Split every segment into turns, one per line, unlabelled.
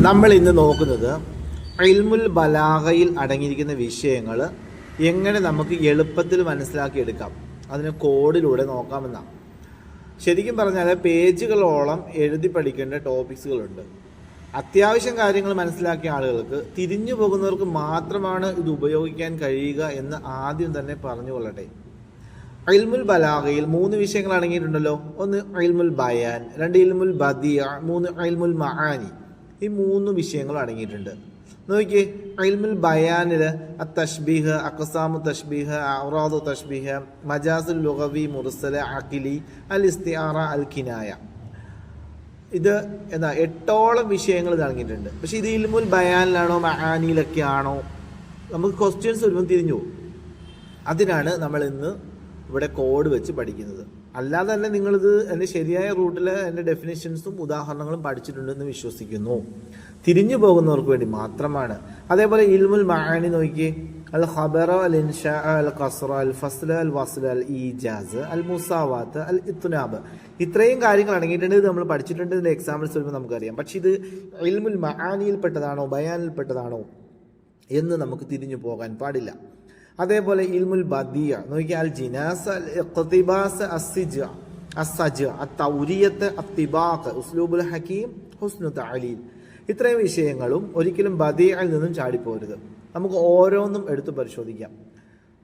നമ്മൾ ഇന്ന് നോക്കുന്നത് ഇൽമുൽ ബലാഹയിൽ അടങ്ങിയിരിക്കുന്ന വിഷയങ്ങൾ എങ്ങനെ നമുക്ക് എളുപ്പത്തിൽ മനസ്സിലാക്കിയെടുക്കാം. അതിന് കോഡിലൂടെ നോക്കാമെന്നാണ് ശരിക്കും പറഞ്ഞാൽ പേജുകളോളം എഴുതി പഠിക്കേണ്ട ടോപ്പിക്സുകളുണ്ട്. അത്യാവശ്യം കാര്യങ്ങൾ മനസ്സിലാക്കിയ ആളുകൾക്ക് തിരിഞ്ഞു പോകുന്നവർക്ക് മാത്രമാണ് ഇത് ഉപയോഗിക്കാൻ കഴിയുക എന്ന് ആദ്യം തന്നെ പറഞ്ഞുകൊള്ളട്ടെ. ഇൽമുൽ ബലാഗയിൽ മൂന്ന് വിഷയങ്ങൾ അടങ്ങിയിട്ടുണ്ടല്ലോ. ഒന്ന് ഇൽമുൽ ബയാൻ രണ്ട് ഇൽമുൽ ബദിയ മൂന്ന് ഇൽമുൽ മഹാനി ഈ മൂന്ന് വിഷയങ്ങൾ അടങ്ങിയിട്ടുണ്ട്. നോക്കിയേ ഇൽമുൽ ബയാനിൽ അ തഷ്ബീഹ് അക്സാമു തഷ്ബീഹ് ഔറാദു തഷ്ബീഹ് മജാസുൽ ലുഗവി മുർസല അഖിലി അൽ ഇസ്തിആറ അൽ കിനായ. ഇത് എന്താ എട്ടോളം വിഷയങ്ങൾ ഇത് അടങ്ങിയിട്ടുണ്ട്. പക്ഷേ ഇത് ഇൽമുൽ ബയാനിലാണോ മഹാനിയിലൊക്കെ ആണോ നമുക്ക് ക്വസ്റ്റ്യൻസ് വരുമ്പോൾ തിരിഞ്ഞു പോകും. അതിനാണ് നമ്മൾ ഇന്ന് ഇവിടെ കോഡ് വെച്ച് പഠിക്കുന്നത്. അല്ലാതെ തന്നെ നിങ്ങളിത് എന്റെ ശരിയായ റൂട്ടിൽ എന്റെ ഡെഫിനേഷൻസും ഉദാഹരണങ്ങളും പഠിച്ചിട്ടുണ്ടെന്ന് വിശ്വസിക്കുന്നു. തിരിഞ്ഞു പോകുന്നവർക്ക് വേണ്ടി മാത്രമാണ്. അതേപോലെ ഇൽമുൽ മഹാനി നോക്കി അൽ ഖബറ അൽ ഇൻഷാ അൽ ഖസ്റ അൽ ഫസ്ല അൽ വസ്ല അൽ ഈജാസ് അൽ മുസാവാത്ത് അൽ ഇത്തുനാബ്. ഇത്രയും കാര്യങ്ങൾ അടങ്ങിയിട്ടുണ്ട് ഇത് നമ്മൾ പഠിച്ചിട്ടുണ്ട്. ഇതിന്റെ എക്സാമ്പിൾസ് വരുമ്പോൾ നമുക്കറിയാം. പക്ഷേ ഇത് ഇൽമുൽ മഹാനിയിൽപ്പെട്ടതാണോ ബയാനിൽപ്പെട്ടതാണോ എന്ന് നമുക്ക് തിരിഞ്ഞു പോകാൻ പാടില്ല. അതേപോലെ ഇൽമുൽ ബദിയ നോക്കിയാൽ ജിനാസ് ഇഖ്തിബാസ് അസ്സജ അത്തൗരിയത്ത് അത്തിബാഖ് ഉസ്ലൂബുൽ ഹക്കീം ഹുസ്നു തഅലീൽ. ഇത്രയും വിഷയങ്ങളും ഒരിക്കലും ബദിയയിൽ നിന്നും ചാടിപ്പോരുത്. നമുക്ക് ഓരോന്നും എടുത്തു പരിശോധിക്കാം.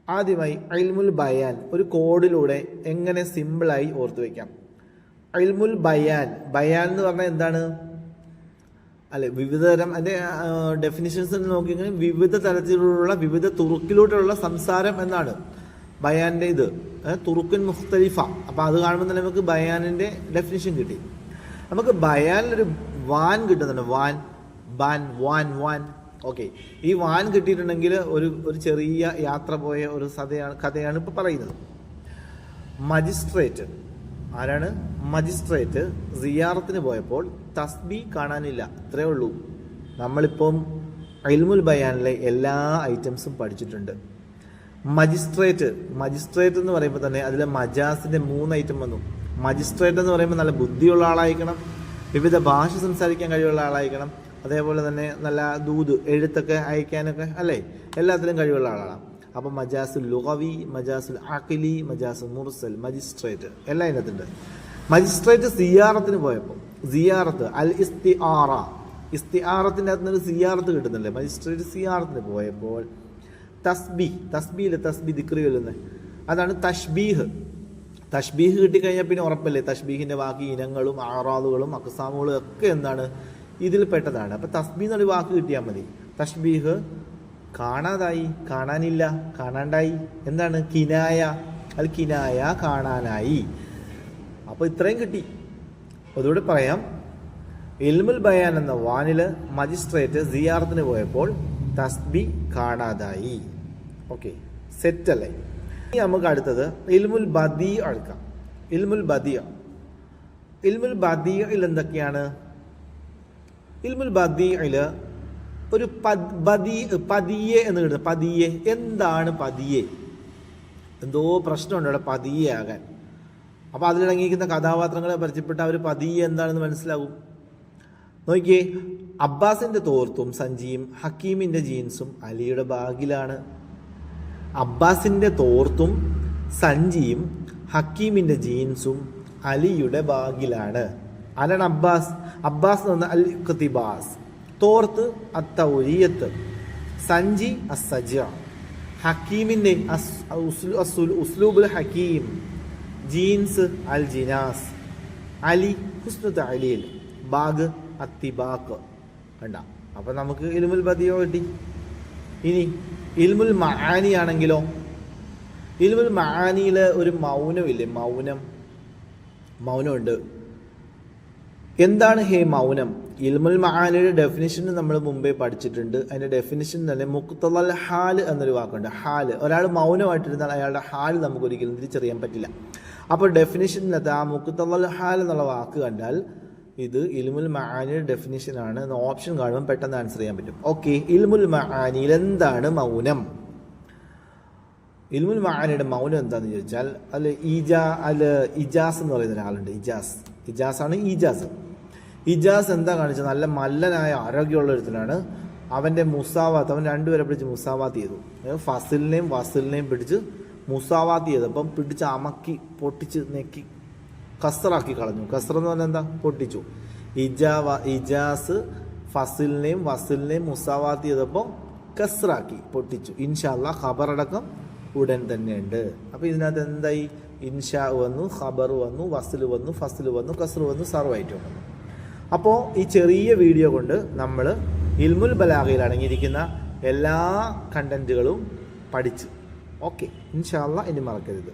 ആദ്യമായി അൽമുൽ ബയാൻ ഒരു കോഡിലൂടെ എങ്ങനെ സിമ്പിളായി ഓർത്തു വയ്ക്കാം ഇൽമുൽ ബയാൻ ബയാൻ എന്ന് പറഞ്ഞാൽ എന്താണ്? അല്ലെ വിവിധ തരം അതിന്റെ ഡെഫിനിഷൻസ് നോക്കിയെങ്കിലും വിവിധ തരത്തിലുള്ള വിവിധ തുറുക്കിലൂടെയുള്ള സംസാരം എന്നാണ് ബയാന്റെ ഇത്. തുറുക്കൻ മുഖ്തലിഫ. അപ്പൊ അത് കാണുമ്പോൾ തന്നെ നമുക്ക് ബയാനിന്റെ ഡെഫിനിഷൻ കിട്ടി. നമുക്ക് ബയാനിലൊരു വാൻ കിട്ടുന്നുണ്ട്. വാൻ ബാൻ വാൻ വാൻ. ഓക്കെ. ഈ വാൻ കിട്ടിയിട്ടുണ്ടെങ്കിൽ ഒരു ഒരു ചെറിയ യാത്ര പോയ ഒരു കഥയാണ് കഥയാണ് ഇപ്പൊ പറയുന്നത്. മജിസ്ട്രേറ്റ്. ആരാണ്? മജിസ്ട്രേറ്റ് സിയാറത്തിന് പോയപ്പോൾ തസ്ബി കാണാനില്ല ഇത്രേ ഉള്ളൂ. നമ്മളിപ്പം അൽമുൽ ബയാനിലെ എല്ലാ ഐറ്റംസും പഠിച്ചിട്ടുണ്ട്. മജിസ്ട്രേറ്റ് മജിസ്ട്രേറ്റ് എന്ന് പറയുമ്പോൾ തന്നെ അതിലെ മജാസിന്റെ മൂന്ന് ഐറ്റം വന്നു. മജിസ്ട്രേറ്റ് എന്ന് പറയുമ്പോൾ നല്ല ബുദ്ധിയുള്ള ആളായിരിക്കണം വിവിധ ഭാഷ സംസാരിക്കാൻ കഴിവുള്ള ആളായിരിക്കണം അതേപോലെ തന്നെ നല്ല ദൂത് എഴുത്തൊക്കെ അയക്കാനൊക്കെ അല്ലേ? എല്ലാത്തിലും കഴിവുള്ള ആളാണ്. അപ്പം മജാസുൽ ലുഹവി മജാസുൽ അഖിലി മജാസുൽ മുർസൽ മജിസ്ട്രേറ്റ് എല്ലാം ഇതിനകത്തുണ്ട്. മജിസ്ട്രേറ്റ് സിയാറത്തിന് പോയപ്പോൾ സിയാറത്ത് അൽ ഇസ്തി ഇസ്തിആറ. ആറത്തിന്റെ അകത്ത് നിന്ന് സിയാറത്ത് കിട്ടുന്നില്ലേ മജിസ്ട്രേറ്റ് സിയാറത്തിന് പോയപ്പോൾ തസ്ബി തസ്ബിയിൽ തസ്ബി ദിക്രി ചൊല്ലുന്നത് അതാണ് തഷ്ബീഹ് തഷ്ബീഹ് കിട്ടിക്കഴിഞ്ഞാൽ പിന്നെ ഉറപ്പല്ലേ? തഷ്ബീഹിന്റെ ബാക്കി ഇനങ്ങളും ആറാളുകളും അക്സാമുകളും ഒക്കെ എന്താണ്? ഇതിൽപ്പെട്ടതാണ്. അപ്പോൾ തസ്ബി എന്നൊരു വാക്ക് കിട്ടിയാൽ മതി. തഷ്ബീഹ് കാണാതായി കാണാനില്ല കാണാണ്ടായി. എന്താണ്? കിനായ. അത് കിനായ കാണാനായി. അപ്പൊ ഇത്രയും കിട്ടി. അതുകൂടെ പറയാം. എൽമുൽ ബയാൻ എന്ന വാനിൽ മജിസ്ട്രേറ്റ് സിയാറത്തിന് പോയപ്പോൾ തസ്ബി കാണാതായി. ഓക്കെ സെറ്റ് അല്ലേ ഇനി നമുക്ക് അടുത്തത് ഇൽമുൽ ബദി എടുക്കാം ഇൽമുൽ ബദിയ ഇൽമുൽ ബദിയിൽ എന്തൊക്കെയാണ്? ഇൽമുൽ ബദിയിൽ ഒരു പതിയെ എന്ന് കിട്ടുന്നത് പതിയെ. എന്താണ് പതിയെ? എന്തോ പ്രശ്നമുണ്ട് അവിടെ പതിയെ ആകാൻ. അപ്പോൾ അതിലടങ്ങിയിരിക്കുന്ന കഥാപാത്രങ്ങളെ പരിചയപ്പെട്ട അവർ പതിയെ എന്താണെന്ന് മനസ്സിലാവും നോക്കിയേ അബ്ബാസിന്റെ തോർത്തും സഞ്ചിയും ഹക്കീമിന്റെ ജീൻസും അലിയുടെ ബാഗിലാണ്. അബ്ബാസിന്റെ തോർത്തും സഞ്ചിയും ഹക്കീമിന്റെ ജീൻസും അലിയുടെ ബാഗിലാണ്. ആരാണ് അബ്ബാസ്? അബ്ബാസ് എന്ന് അൽ ഖത്തിബാസ് തോർത്ത് അത്തൗരിയത്ത്. സഞ്ചി അസജ ഹക്കീമിന്റെ ഉസ്ലൂബുൽ ഹക്കീം. ജീൻസ് അൽ ജിനാസ്. അലി ഹുസ്നു തലീൽ ബാഗ് അത്തിബാക്ക്. കണ്ട. അപ്പം നമുക്ക് ഇൽമുൽ ബദിയോ കിട്ടി. ഇനി ഇൽമുൽ മഹാനി ആണെങ്കിലോ? ഇൽമുൽ മഹാനിയിൽ ഒരു മൗനമില്ലേ മൗനം. മൗനമുണ്ട്. എന്താണ് ഹേ മൗനം? ഇൽമുൽ മഹാലയുടെ ഡെഫിനിഷൻ നമ്മൾ മുമ്പേ പഠിച്ചിട്ടുണ്ട്. അതിന്റെ ഡെഫിനിഷൻ തന്നെ മുക്തൽ ഹാൽ എന്നൊരു വാക്കുണ്ട്. ഹാൽ. ഒരാൾ മൗനമായിട്ടിരുന്നാൽ അയാളുടെ ഹാൽ നമുക്ക് ഒരിക്കലും തിരിച്ചറിയാൻ പറ്റില്ല. അപ്പോൾ ഡെഫിനിഷനകത്ത് ആ മുക്തൽ ഹാൽ എന്നുള്ള വാക്ക് കണ്ടാൽ ഇത് ഇൽമുൽ മഹാനിയുടെ ഡെഫിനിഷനാണ് എന്ന ഓപ്ഷൻ കാണുമ്പോൾ പെട്ടെന്ന് ആൻസർ ചെയ്യാൻ പറ്റും. ഓക്കെ ഇൽമുൽ മഹാനിയിൽ എന്താണ് മൗനം? ഇൽമുൽ മഹാനിയുടെ മൗനം എന്താണെന്ന് ചോദിച്ചാൽ അല്ല ഈജാ അല്ല ഇജാസ് എന്ന് പറയുന്ന ഒരാളുണ്ട്. ഇജാസ്. ഇജാസ്. ആണ് ഈജാസ് ഇജാസ് എന്താ കാണിച്ചത്? നല്ല മല്ലനായ ആരോഗ്യമുള്ള ഒരുത്തനാണ്. അവന്റെ മുസാവാത്ത് അവൻ രണ്ടുപേരെ പിടിച്ച് മുസാവാത്ത് ചെയ്തു. ഫസിലിനെയും വസിലിനെയും പിടിച്ച് മുസാവാത്ത് ചെയ്തപ്പം പിടിച്ച് അമക്കി പൊട്ടിച്ച് നെക്കി കസറാക്കി കളഞ്ഞു. കസർ എന്ന് പറഞ്ഞാൽ എന്താ? പൊട്ടിച്ചു. ഇജാവ ഇജാസ് ഫസിലിനെയും വസിലിനെയും മുസാവാത്ത് ചെയ്തപ്പോൾ കസറാക്കി പൊട്ടിച്ചു. ഇൻഷാല്ല ഖബറടക്കം ഉടൻ തന്നെ ഉണ്ട് അപ്പോൾ ഇതിനകത്ത് എന്തായി? ഇൻഷാ വന്നു ഖബർ വന്നു വസിൽ വന്നു ഫസിൽ വന്നു കസർ വന്നു സർവായിട്ട് വന്നു. അപ്പോൾ ഈ ചെറിയ വീഡിയോ കൊണ്ട് നമ്മൾ ഇൽമുൽ ബലാഗയിൽ അടങ്ങിയിരിക്കുന്ന എല്ലാ കണ്ടന്റുകളും പഠിച്ചു. ഓക്കെ ഇൻഷാല്ല ഇനി മറക്കരുത്.